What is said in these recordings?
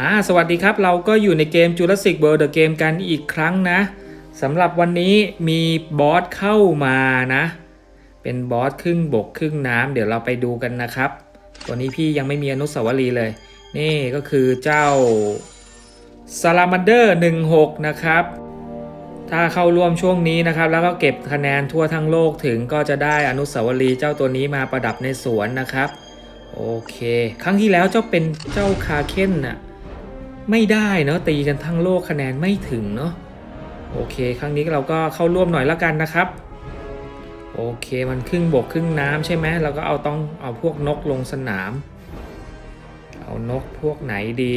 อ่าสวัสดีครับเราก็อยู่ในเกม Jurassic World The Game กันอีกครั้งนะสำหรับวันนี้มีบอสเข้ามานะ เป็นบอสครึ่งบกครึ่งน้ำเดี๋ยวเราไปดูกันนะครับ ตัวนี้พี่ยังไม่มีอนุสาวรีย์เลย นี่ก็คือเจ้า Salamander 16 นะครับ ถ้าเข้าร่วมช่วงนี้นะครับ แล้วก็เก็บคะแนนทั่วทั้งโลกถึงก็จะได้อนุสาวรีย์เจ้าตัวนี้มาประดับในสวนนะครับโอเค ครั้งที่แล้วเจ้าเป็นเจ้าคาเคนน่ะไม่ได้เนาะตีกันทั้งโลกคะแนนไม่ถึงเนาะโอเค ครั้งนี้เราก็เข้าร่วมหน่อยล้วกันนะครับโอเคมันครึ่งบกครึ่งน้ำใช่ไหมเราก็เอาต้องเอาพวกนกลงสนาม เอานกพวกไหนดี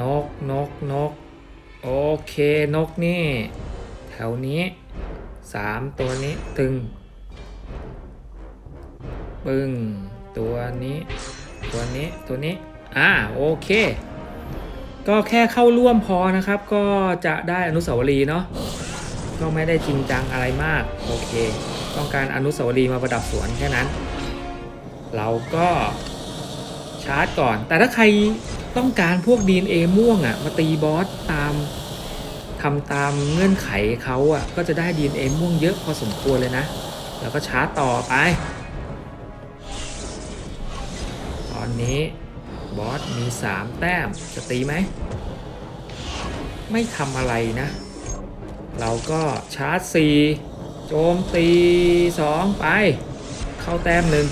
นกนกนก โอเคนกนี่ แถวนี้สามตัวนี้ตึง ปึ้งตัวนี้ ตัวนี้ตัวนี้ อ่าโอเค ก็แค่เข้าร่วมพอนะครับ ก็จะได้อนุสาวรีย์เนาะก็ไม่ได้จริงจังอะไรมาก โอเค ต้องการอนุสาวรีย์มาประดับสวนแค่นั้น เราก็ชาร์จก่อน แต่ถ้าใคร ต้องการพวก DNA ม่วงอะ่ะมาตีบอสตามทำตามเงื่อนไขเขาอะ่ะก็จะได้ DNA ม่วงเยอะพอสมควรเลยนะ แล้วก็ชาร์จต่อไป ตอนนี้บอสมี 3 แต้มจะตีไหม ไม่ทำอะไรนะ เราก็ชาร์จ 4 โจมตี 2 ไป เข้าแต้มหนึ่ง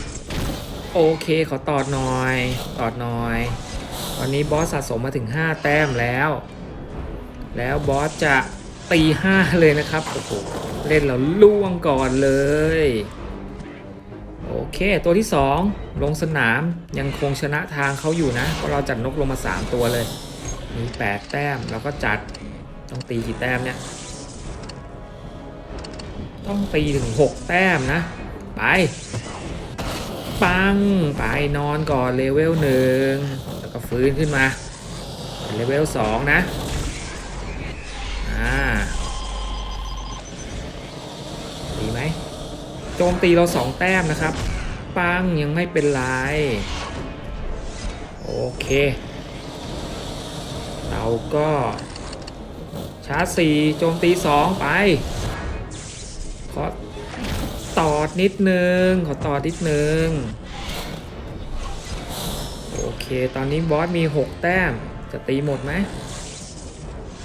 โอเคขอตอดหน่อย ตอดหน่อย อนนี้บอสสะสมมาถึง 5 แต้มแล้ว แล้วบอสจะตี5เลยนะครับโอ้โหเล่นเราล่วงก่อนเลย โอเคตัวที่ 2 ลงสนามยังคงชนะทางเขาอยู่นะ เพราะเราจัดนกลงมา 3 ตัวเลย มี 8 แต้มเราก็จัดต้องตีกี่แต้มเนี่ย ต้องตีถึง 6 แต้มนะ ไป ปัง ไปนอนก่อนเลเวลหนึ่ง ฟื้นขึ้นมาเป็นเลเวล2นะ อ่า ดีไหม โจมตีเราสองแต้มนะครับ ปังยังไม่เป็นไร โอเค เราก็ชาร์จสี่โจมตีสองไป ขอตอดนิดนึง ขอตอดนิดนึง เค ตอนนี้บอสมี 6 แต้ม จะตีหมดไหม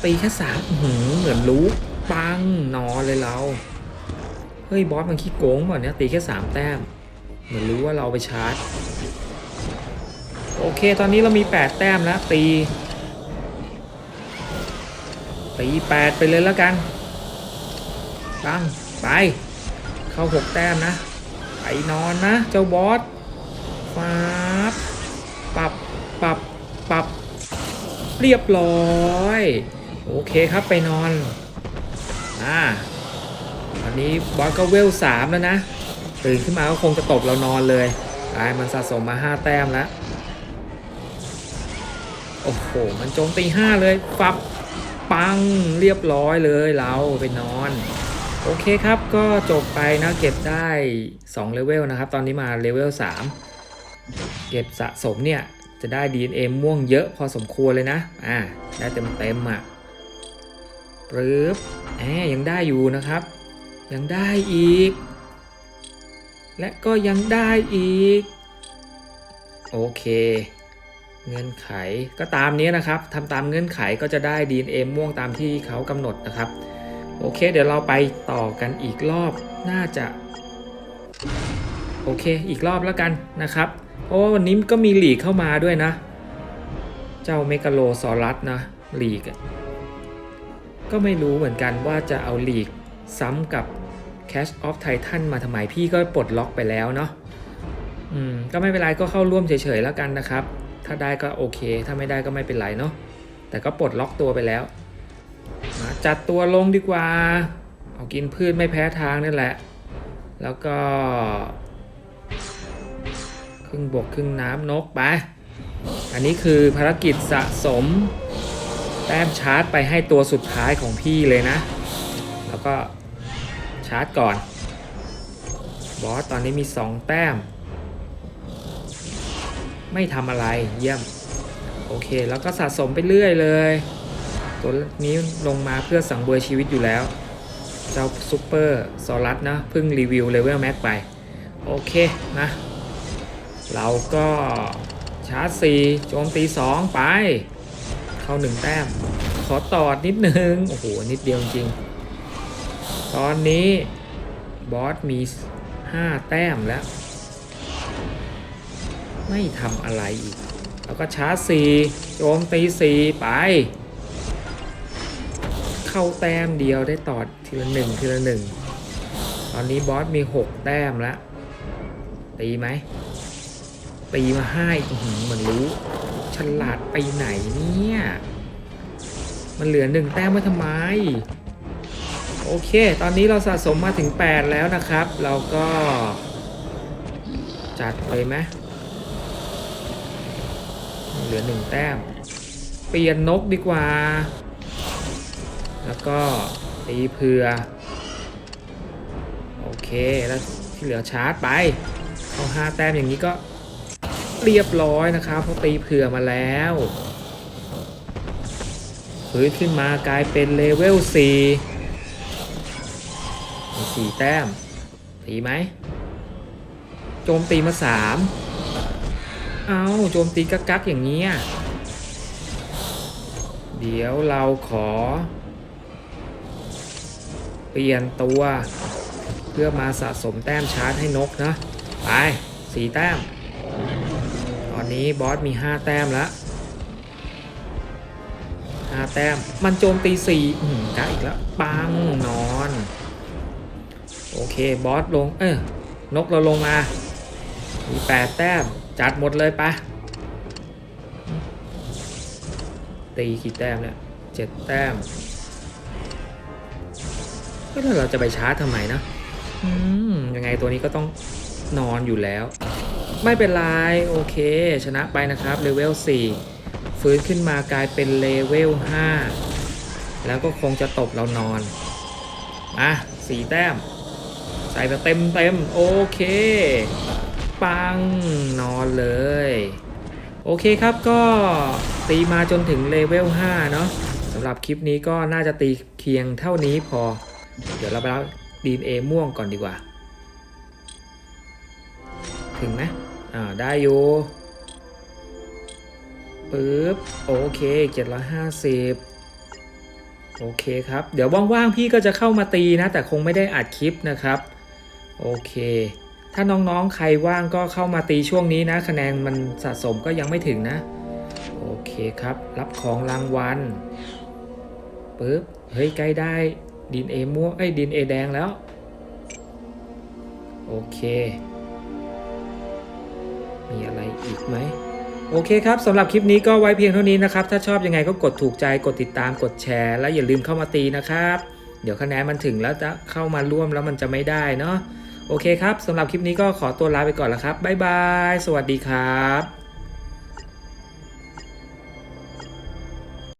ตีแค่สามหืเหมือนรู้ ปังนอนเลยเรา เฮ้ย บอสมันขี้โกงเปล่าเนี่ยตีแค่3แต้ม เหมือนรู้ว่าเราไปชาร์จ โอเค ตอนนี้เรามี 8 แต้มแล้ว ตี ตี 8 ไปเลยแล้วกันตั้งไป เข้า 6 แต้มนะ ไปนอนนะ เจ้าบอสฟ้าบ ปรับปรับปรับเรียบร้อย โอเคครับไปนอน อ่าตอนนี้บอสก็เวลสามแล้วนะ ตื่นขึ้นมาก็คงจะตบเรานอนเลยตายมันสะสมมา5แต้มแล้ว โอ้โห มันโจมตี5เลยฟับปังเรียบร้อยเลยเราไปนอน โอเคครับก็จบไปนะเก็บได้2เลเวลนะครับ ตอนนี้มาเลเวล3 ก็บสะสมเนี่ยจะได้ DNA ม่วงเยอะพอสมควรเลยนะ อ่า ได้เต็มเต็มๆอะปึ๊บแหมยังได้อยู่นะครับ ยังได้อีก และก็ยังได้อีก โอเค เงื่อนไขก็ตามนี้นะครับทำตามเงื่อนไขก็จะได้ DNA ม่วงตามที่เขากำหนดนะครับ โอเค เดี๋ยวเราไปต่อกันอีกรอบ น่าจะ โอเค อีกรอบแล้วกันนะครับ เพราะว่าวันนี้ก็มีหลีกเข้ามาด้วยนะ เจ้าเมกาโลซอรัสนะหลีกก็ไม่รู้เหมือนกันว่าจะเอาหลีกซ้ำกับ Cash of Titan มาทำไมพี่ก็ปลดล็อกไปแล้วเนาะอืมก็ไม่เป็นไรก็เข้าร่วมเฉยๆแล้วกันนะครับ ถ้าได้ก็โอเค ถ้าไม่ได้ก็ไม่เป็นไรเนาะแต่ก็ปลดล็อกตัวไปแล้วมาจัดตัวลงดีกว่า เอากินพืชไม่แพ้ทางนี่แหละ แล้วก็ รึ่งบกครึ่งน้ำนกไป อันนี้คือภารกิจสะสม แต้มชาร์จไปให้ตัวสุดท้ายของพี่เลยนะ แล้วก็ชาร์จก่อน บอสตอนนี้มี 2 แต้ม ไม่ทำอะไรเยี่ยม โอเค แล้วก็สะสมไปเรื่อยเลย ตัวนี้ลงมาเพื่อสังเวยชีวิตอยู่แล้ว เจ้าซูเปอร์ซอรัสนะเพิ่งรีวิวเลเวลแม็กไป โอเคนะ เราก็ชาร์จ4โจมตี 2 ไป เข้า 1 แต้ม ขอตอดนิดนึง โอ้โห นิดเดียวจริง ตอนนี้บอสมี 5 แต้มแล้ว ไม่ทำอะไรอีก แล้วก็ชาร์จ4โจมตี 4 ไป เข้าแต้มเดียวได้ต่อทีละหนึ่งทีละหนึ่งตอนนี้บอสมี 6 แต้มแล้ว ตีไหม ตีมาให้อื้อหือมันรู้ฉลาดไปไหนเนี่ย มันเหลือหนึ่งแต้มไว้ทำไม โอเค ตอนนี้เราสะสมมาถึง 8 แล้วนะครับ เราก็ จัดเลยไหมเหลือหนึ่งแต้ม เปลี่ยนนกดีกว่า แล้วก็ตีเผื่อ โอเค แล้วที่เหลือชาร์จไปเอาห้าแต้มอย่างนี้ก็ เรียบร้อยนะครับเพราะตีเผื่อมาแล้วฟื้นขึ้นมากลายเป็นเลเวล4มีสี่แต้มตีไหมโจมตีมาสามเอาโจมตีกักกักๆอย่างนี้เดี๋ยวเราขอ เปลี่ยนตัว เพื่อมาสะสมแต้มชาร์จให้นกนะ ไปสี่แต้ม อนนี้บอสมี 5 แต้มแล้ว5แต้ม มันโจมตี4อืมกะอีกแล้วปังนอน โอเคบอสลง เออนกเราลงมา มี8แต้ม จัดหมดเลยปะตีกี่แต้มเนี่ยเจ็ดแต้มแล้วเราจะไปชาร์จทำไมนะ อืม ยังไงตัวนี้ก็ต้องนอนอยู่แล้ว ไม่เป็นไร โอเค ชนะไปนะครับเลเวล4ฟื้นขึ้นมากลายเป็นเลเวล5แล้วก็คงจะตบเรานอนมาสี่แต้ม ใส่มาเต็มเต็มโอเค ปังนอนเลย โอเคครับก็ตีมาจนถึงเลเวล5เนาะสำหรับคลิปนี้ก็น่าจะตีเคียงเท่านี้พอ เดี๋ยวเราไปรับดีนเอม่วงก่อนดีกว่า ถึงไหม อ่าได้อยู่ปึ๊บโอเค 750 โอเคครับ เดี๋ยวว่างๆพี่ก็จะเข้ามาตีนะ แต่คงไม่ได้อัดคลิปนะครับ โอเค ถ้าน้องๆใครว่างก็เข้ามาตีช่วงนี้นะคะแนนมันสะสมก็ยังไม่ถึงนะ โอเคครับ รับของรางวัลปึ๊บเฮ้ยใกล้ได้ดินเอม่วงเอ้ดินเอแดงแล้ว โอเค มีอะไรอีกไหมโอเคครับสำหรับคลิปนี้ก็ไว้เพียงเท่านี้นะครับ ถ้าชอบยังไงก็กดถูกใจกดติดตามกดแชร์ และอย่าลืมเข้ามาตีนะครับ เดี๋ยวคะแนนมันถึงแล้วจะเข้ามาร่วมแล้วมันจะไม่ได้เนาะโอเคครับสำหรับคลิปนี้ก็ขอตัวลาไปก่อนแล้วครับบ๊ายบายสวัสดีครับ